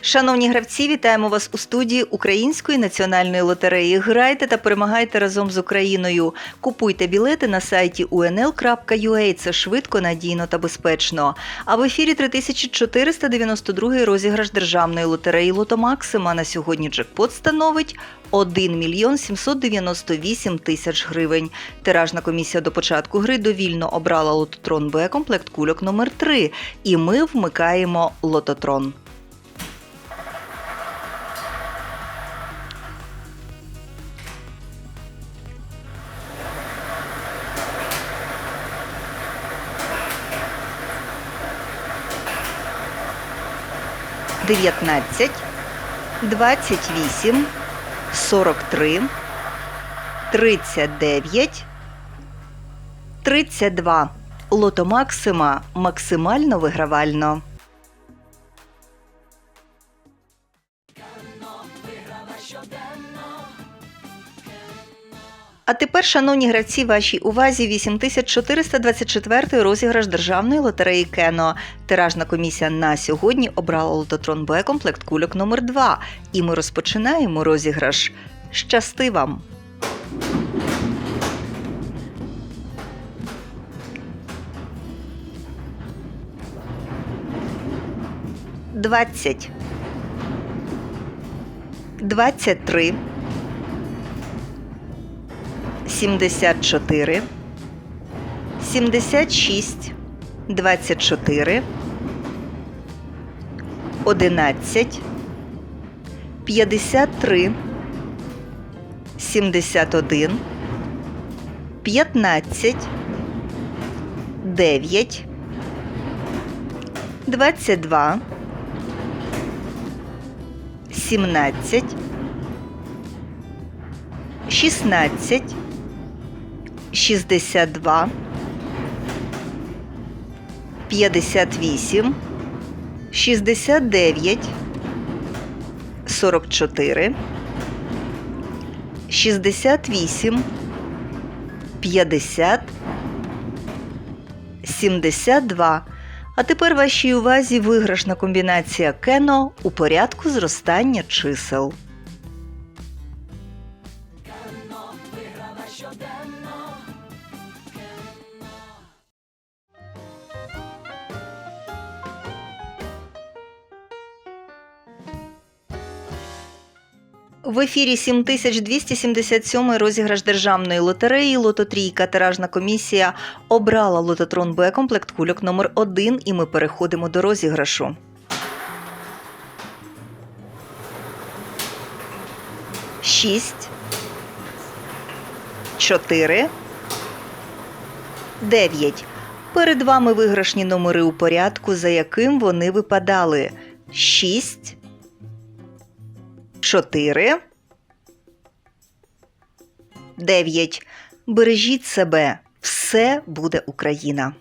Шановні гравці, вітаємо вас у студії Української національної лотереї. Грайте та перемагайте разом з Україною. Купуйте білети на сайті unl.ua. Це швидко, надійно та безпечно. А в ефірі 3492 розіграш державної лотереї Лото Максима. На сьогодні джекпот становить 1 мільйон 798 тисяч гривень. Тиражна комісія до початку гри довільно обрала лототрон Б комплект кульок номер 3 І ми вмикаємо лототрон. Дев'ятнадцять, двадцять вісім, сорок три, тридцять дев'ять, тридцять два. Лото Максима максимально вигравально. А тепер, шановні гравці, вашій увазі 8424 розіграш державної лотереї Кено. Тиражна комісія на сьогодні обрала лототрон Б комплект кульок номер 2 І ми розпочинаємо розіграш. Щасти вам! Двадцять. Двадцять три. 74, 76, 24, 11, 53, 71, 15, 9, 22, 17, 16, 62, 58, 69, 44, 68, 50, 72. А тепер вашій увазі виграшна комбінація кено у порядку зростання чисел. В ефірі 7277 розіграш державної лотереї Лототрійка. Тиражна комісія обрала лототрон Б комплект кульок номер 1 і ми переходимо до розіграшу. Шість. Чотири. Дев'ять. Перед вами виграшні номери у порядку, за яким вони випадали. Шість. 4, 9. Бережіть себе. Все буде Україна.